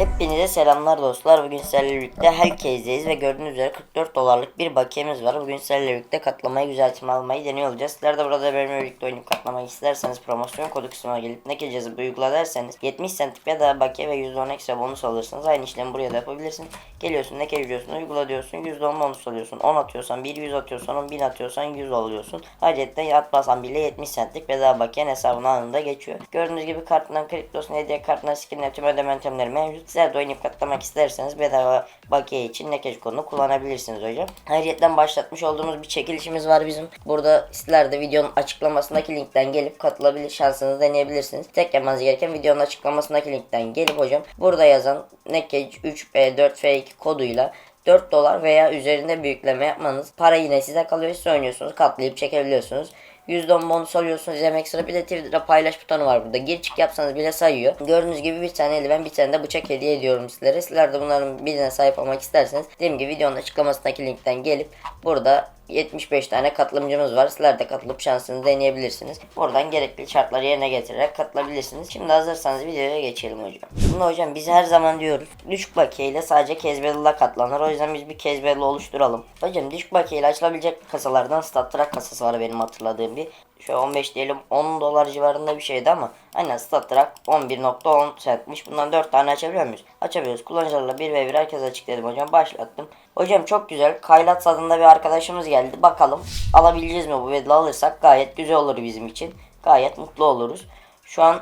Hepinize selamlar dostlar. Bugün sizlerle birlikte herkesteyiz ve gördüğünüz üzere 44 dolarlık bir bakiyemiz var. Bugün sizlerle birlikte katlamayı güzeltme almayı deniyor olacağız. Sizler de burada benimle birlikte oynayıp katlamak isterseniz promosyon kodu kısmına gelip ne cihazı uygula derseniz 70 centlik ya da bakiye ve %10 ekstra bonus alırsınız. Aynı işlemi buraya da yapabilirsin. Geliyorsun ne ücretini uygula diyorsun %10 bonus alıyorsun. 10 atıyorsan 1 100 atıyorsan 10 1000 atıyorsan 100 alıyorsun. Ayrıca atmasan bile 70 centlik bedava bakiyen hesabına anında geçiyor. Gördüğünüz gibi kartından kriptosun hediye kartından skin tüm ödeme yöntemleri mevcut. Sizler de oynayıp katlamak isterseniz bedava bakiye için Nekeş kodunu kullanabilirsiniz hocam. Ayrıca başlatmış olduğumuz bir çekilişimiz var bizim. Burada sizler de videonun açıklamasındaki linkten gelip katılabilir şansınızı deneyebilirsiniz. Tek yapmanız gereken videonun açıklamasındaki linkten gelip hocam burada yazan Nekeş 3B4F2 koduyla 4 dolar veya üzerinde büyükleme yapmanız para yine size kalıyor. Siz oynuyorsunuz katlayıp çekebiliyorsunuz. %10 bonus alıyorsunuz. Hem ekstra bir de Twitter'da paylaş butonu var burada. Gir çık yapsanız bile sayıyor. Gördüğünüz gibi bir tane eldiven bir tane de bıçak hediye ediyorum sizlere. Sizler de bunların birine sahip olmak isterseniz dediğim gibi videonun açıklamasındaki linkten gelip burada 75 tane katılımcımız var. Sizler de katılıp şansınızı deneyebilirsiniz. Buradan gerekli şartları yerine getirerek katılabilirsiniz. Şimdi hazırsanız videoya geçelim hocam. Şimdi hocam biz her zaman diyoruz düşük bakiye ile sadece Kezbel'la katlanır. O yüzden biz bir Kezbel'le oluşturalım. Hocam düşük bakiye ile açılabilecek kasalardan StatTrak kasası var benim hatırladığım bir. Şöyle 15 diyelim 10 dolar civarında bir şeydi ama aynen StatTrak 11.10 centmiş. Bundan 4 tane açabiliyor muyuz? Açabiliyoruz. Kullanıcılarla 1 ve 1 herkes açık dedim hocam. Başlattım. Hocam çok güzel. Kaylat adında bir arkadaşımız geldi. Bakalım alabileceğiz mi bu bedeli alırsak gayet güzel olur bizim için. Gayet mutlu oluruz. Şu an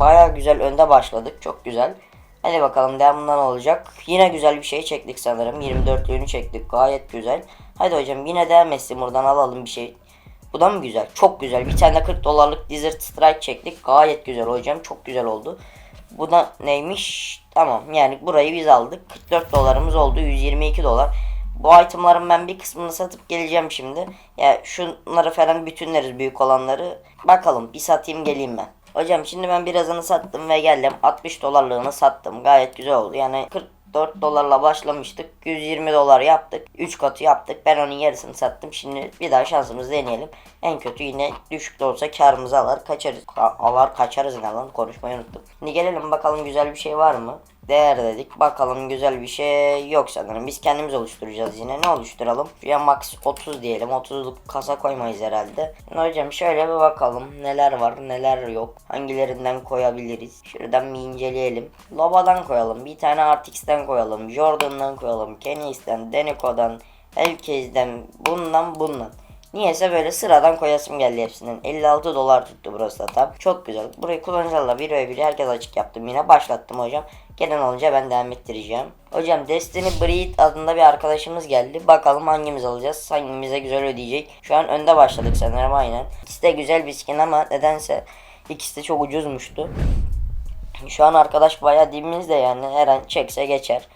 baya güzel önde başladık. Çok güzel. Hadi bakalım devamından olacak. Yine güzel bir şey çektik sanırım. 24'lüğünü çektik. Gayet güzel. Hadi hocam yine devam etsin buradan alalım bir şey. Bu da mı güzel? Çok güzel. Bir tane de 40 dolarlık Desert Strike çektik. Gayet güzel hocam. Çok güzel oldu. Bu da neymiş? Tamam yani burayı biz aldık. 44 dolarımız oldu. 122 dolar. Bu itemların ben bir kısmını satıp geleceğim şimdi. Ya şunları falan bütünleriz büyük olanları. Bakalım bir satayım geleyim ben. Hocam şimdi ben birazını sattım ve geldim. 60 dolarlığını sattım. Gayet güzel oldu. Yani 44 dolarla başlamıştık. 120 dolar yaptık. 3 katı yaptık. Ben onun yarısını sattım. Şimdi bir daha şansımızı deneyelim. En kötü yine düşük de olsa karımızı alır kaçarız. A- Alar kaçarız ne lan konuşmayı unuttum. Şimdi gelelim bakalım güzel bir şey var mı? Değer dedik. Bakalım güzel bir şey yok sanırım. Biz kendimiz oluşturacağız yine. Ne oluşturalım? Şuraya max 30 diyelim. 30'luk kasa koymayız herhalde. Hocam şöyle bir bakalım. Neler var neler yok. Hangilerinden koyabiliriz? Şuradan bir inceleyelim. Loba'dan koyalım. Bir tane RTX'den koyalım. Jordan'dan koyalım. Kenny's'ten, Denico'dan, Elkez'den, bundan bundan. Niyeyse böyle sıradan koyasım geldi hepsinden. 56 dolar tuttu burası da tam. Çok güzel. Burayı kullanıcılarla bir ve bir herkes açık yaptım yine. Başlattım hocam. Gelen olunca ben devam ettireceğim. Hocam Destiny Breed adında bir arkadaşımız geldi. Bakalım hangimiz alacağız. Hangimize güzel ödeyecek. Şu an önde başladık sanırım aynen. İkisi de güzel bir skin ama nedense ikisi de çok ucuzmuştu. Şu an arkadaş bayağı dibimizde yani her an çekse geçer.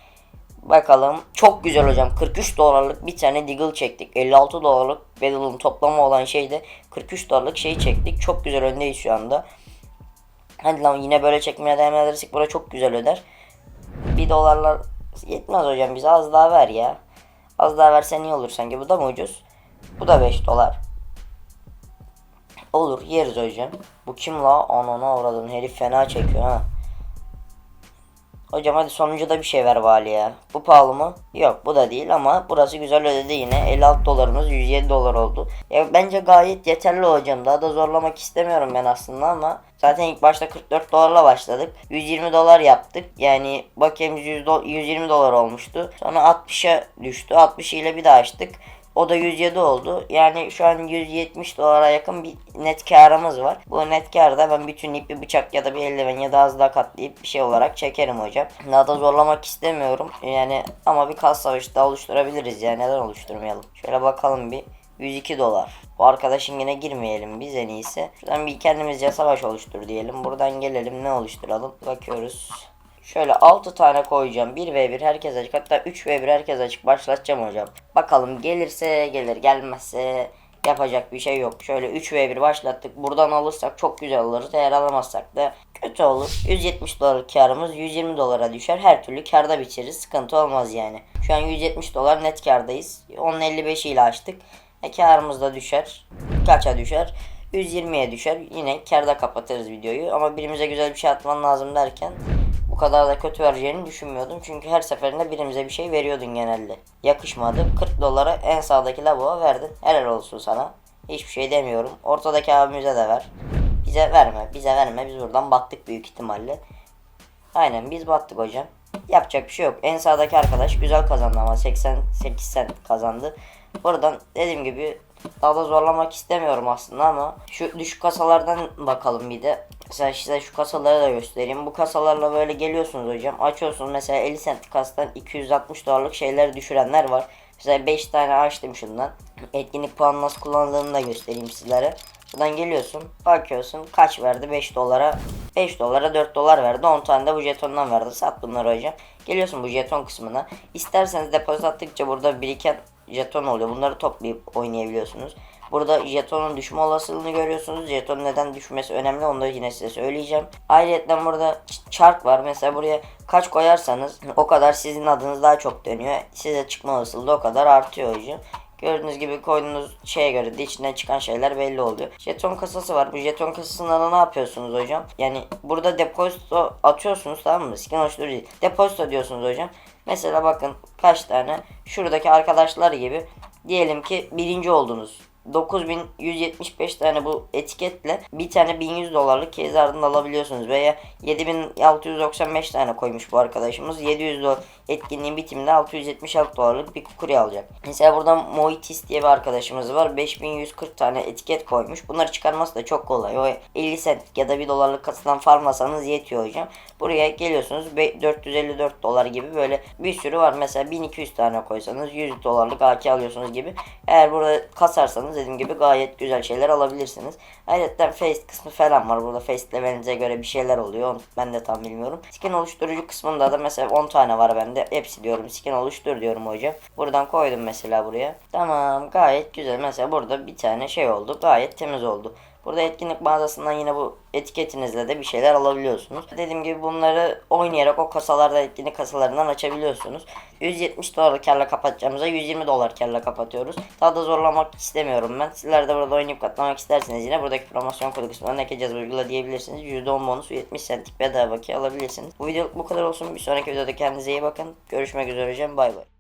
Bakalım. Çok güzel hocam. 43 dolarlık bir tane Deagle çektik. 56 dolarlık Battle'ın toplamı olan şeyde 43 dolarlık şeyi çektik. Çok güzel öndeyiz şu anda. Hadi lan yine böyle çekmeye devam edersek bura çok güzel öder. 1 dolarlar yetmez hocam bize az daha ver ya. Az daha versen iyi olur sanki. Bu da mı ucuz? Bu da 5 dolar. Olur yeriz hocam. Bu kim la? Anana uğradın herif fena çekiyor ha. Hocam hadi sonuncuda bir şey ver vali ya. Bu pahalı mı? Yok bu da değil ama burası güzel ödedi yine. 56 dolarımız 107 dolar oldu. Ya bence gayet yeterli hocam. Daha da zorlamak istemiyorum ben aslında ama zaten ilk başta 44 dolarla başladık. 120 dolar yaptık. Yani bakiyemiz 100 do- 120 dolar olmuştu. Sonra 60'a düştü. 60 ile bir daha açtık. O da 107 oldu. Yani şu an 170 dolara yakın bir net karımız var. Bu net karda ben bütün ip bir bıçak ya da bir eldiven ya da az daha katlayıp bir şey olarak çekerim hocam. Daha da zorlamak istemiyorum. Yani ama bir kas savaşı da oluşturabiliriz ya. Neden oluşturmayalım? Şöyle bakalım bir. 102 dolar. Bu arkadaşın yine girmeyelim biz en iyisi. Şuradan bir kendimizce savaş oluştur diyelim. Buradan gelelim ne oluşturalım? Bakıyoruz. Şöyle 6 tane koyacağım. 1v1 herkes açık. Hatta 3v1 herkes açık. Başlatacağım hocam. Bakalım gelirse gelir. Gelmezse yapacak bir şey yok. Şöyle 3v1 başlattık. Buradan alırsak çok güzel alırız. Eğer alamazsak da kötü olur. 170 dolar karımız 120 dolara düşer. Her türlü karda bitiririz. Sıkıntı olmaz yani. Şu an 170 dolar net kardayız. 10.55 ile açtık. E karımız da düşer. Kaça düşer? 120'ye düşer. Yine karda kapatırız videoyu. Ama birimize güzel bir şey atman lazım derken bu kadar da kötü vereceğini düşünmüyordum. Çünkü her seferinde birimize bir şey veriyordun genelde. Yakışmadı. 40 dolara en sağdaki lavuğa verdin. Helal olsun sana. Hiçbir şey demiyorum. Ortadaki abimize de ver. Bize verme. Bize verme. Biz buradan battık büyük ihtimalle. Aynen biz battık hocam. Yapacak bir şey yok. En sağdaki arkadaş güzel kazandı ama 88 cent kazandı. Buradan dediğim gibi daha da zorlamak istemiyorum aslında ama şu düşük kasalardan bakalım bir de. Mesela size şu kasaları da göstereyim. Bu kasalarla böyle geliyorsunuz hocam. Açıyorsunuz mesela 50 cent kasadan 260 dolarlık şeyleri düşürenler var. Mesela 5 tane açtım şundan. Etkinlik puanı nasıl kullanıldığını da göstereyim sizlere. Buradan geliyorsun bakıyorsun kaç verdi 5 dolara 5 dolara 4 dolar verdi 10 tane de bu jetondan verdi sat bunları hocam geliyorsun bu jeton kısmına isterseniz depozit attıkça burada biriken jeton oluyor bunları toplayıp oynayabiliyorsunuz burada jetonun düşme olasılığını görüyorsunuz jetonun neden düşmesi önemli onu da yine size söyleyeceğim ayrıca burada çark var mesela buraya kaç koyarsanız o kadar sizin adınız daha çok dönüyor size çıkma olasılığı o kadar artıyor hocam Gördüğünüz gibi koyduğunuz şeye göre de içinden çıkan şeyler belli oluyor. Jeton kasası var. Bu jeton kasasında da ne yapıyorsunuz hocam? Yani burada depozito atıyorsunuz tamam mı? Skin oluşturucu. Depozito diyorsunuz hocam. Mesela bakın kaç tane şuradaki arkadaşlar gibi diyelim ki birinci oldunuz. 9175 tane bu etiketle bir tane 1100 dolarlık kez ardında alabiliyorsunuz. Veya 7695 tane koymuş bu arkadaşımız. 700 dolar etkinliğin bitiminde 676 dolarlık bir kukuri alacak. Mesela burada Moitis diye bir arkadaşımız var. 5140 tane etiket koymuş. Bunları çıkarması da çok kolay. O 50 cent ya da 1 dolarlık kasadan farmlasanız yetiyor hocam. Buraya geliyorsunuz. Be- 454 dolar gibi böyle bir sürü var. Mesela 1200 tane koysanız 100 dolarlık AK alıyorsunuz gibi. Eğer burada kasarsanız dediğim gibi gayet güzel şeyler alabilirsiniz. Ayrıca face kısmı falan var. Burada face levelinize göre bir şeyler oluyor. Ben de tam bilmiyorum. Skin oluşturucu kısmında da mesela 10 tane var bende. Hepsi diyorum skin oluştur diyorum hocam. Buradan koydum mesela buraya. Tamam gayet güzel. Mesela burada bir tane şey oldu. Gayet temiz oldu. Burada etkinlik mağazasından yine bu etiketinizle de bir şeyler alabiliyorsunuz. Dediğim gibi bunları oynayarak o kasalarda etkinlik kasalarından açabiliyorsunuz. 170 dolar karla kapatacağımıza 120 dolar karla kapatıyoruz. Daha da zorlamak istemiyorum ben. Sizler de burada oynayıp katlamak isterseniz yine buradaki promosyon kodu kısmına ne kez uygula diyebilirsiniz. %10 bonus 70 centlik bedava ki alabilirsiniz. Bu video bu kadar olsun. Bir sonraki videoda kendinize iyi bakın. Görüşmek üzere hocam. Bay bay.